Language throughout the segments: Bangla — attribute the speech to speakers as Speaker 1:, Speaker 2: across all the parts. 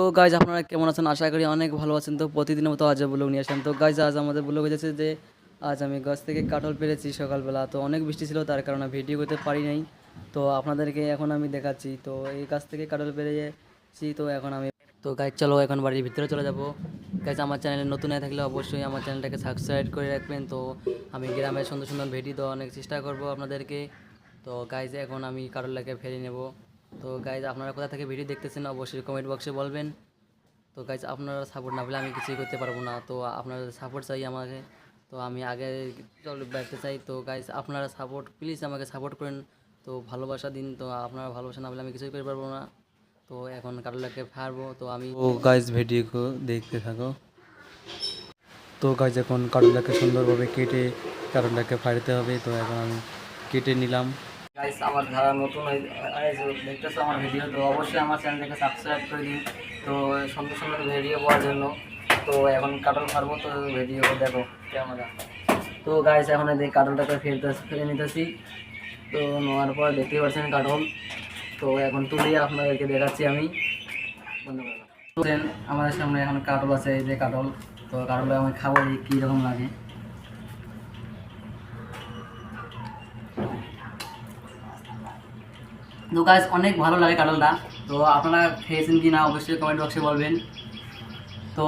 Speaker 1: তো গাইজ আপনারা কেমন আছেন? আশা করি অনেক ভালো আছেন। তো প্রতিদিনের মতো আজ ব্লগ নিয়ে আসেন তো গাইজ আজ আমাদের ব্লগ হয়েছে যে, আজ আমি গাছ থেকে কাটল পেরেছি সকালবেলা। তো অনেক বৃষ্টি ছিল, তার কারণে ভিডিও করতে পারি নাই। তো আপনাদেরকে এখন আমি দেখাচ্ছি। তো এই গাছ থেকে কাটল পেরেছি, তো এখন আমি তো গাইজ চলো এখন বাড়ির ভিতরে চলে যাব। গাইজ আমার চ্যানেলে নতুন হয়ে থাকলে অবশ্যই আমার চ্যানেলটাকে সাবস্ক্রাইব করে রাখবেন। তো আমি গ্রামের সুন্দর সুন্দর ভিডিও দেওয়ার অনেক চেষ্টা করব আপনাদেরকে। তো গাইজ এখন আমি কাটলটাকে ফেলে নেব। তো গাইজ আপনারা কোথা থেকে ভিডিও দেখতেছেন অবশ্যই কমেন্ট বক্সে বলবেন। তো গাইজ আপনারা সাপোর্ট না পেলে আমি কিছুই করতে পারব না। তো আপনারা সাপোর্ট চাই আমাকে। তো আমি আগে বেড়াতে চাই। তো গাইজ আপনারা সাপোর্ট প্লিজ আমাকে সাপোর্ট করেন। তো ভালোবাসা দিন। তো আপনারা ভালোবাসা না পেলে আমি কিছুই করতে পারব না। তো এখন কারোলাকে ফারবো তো আমি
Speaker 2: ও গাইজ ভিডিও দেখতে থাকো। তো গাইজ এখন কারণটাকে সুন্দরভাবে কেটে কারণটাকে ফাড়তে হবে। তো এখন আমি কেটে নিলাম।
Speaker 1: গাইস আমার ধারা নতুন দেখতেছো আমার ভিডিও তো অবশ্যই আমার চ্যানেলটাকে সাবস্ক্রাইব করে দিন। তো সুন্দর সুন্দর ভিডিও পাওয়ার জন্য। তো এখন কাটল ফারবো তো ভিডিও দেখো কেমন তো গাইস এখন এই কাটলটাকে ফেলতে ফেলে নিতেছি। তো নেওয়ার পর দেখতে পাচ্ছেন কাটল তো এখন তুলে আপনাদেরকে দেখাচ্ছি আমি। আমাদের সামনে এখন কাটল আছে, এই যে কাটল তো কাটলে আমি খাব কীরকম লাগে। তো গাছ অনেক ভালো লাগে কাটলটা তো আপনারা খেয়েছেন কি না, অবশ্যই কমেন্ট বক্সে বলবেন। তো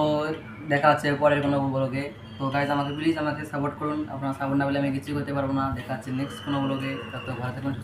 Speaker 1: দেখা হচ্ছে পরের কোনো ব্লগে তো গাইজ আমাকে প্লিজ আমাকে সাপোর্ট করুন। আপনারা সাপোর্ট না পেলে আমি কিছুই করতে পারব না। দেখা হচ্ছে নেক্সট কোনো ব্লগে তত ভালো থাকুন।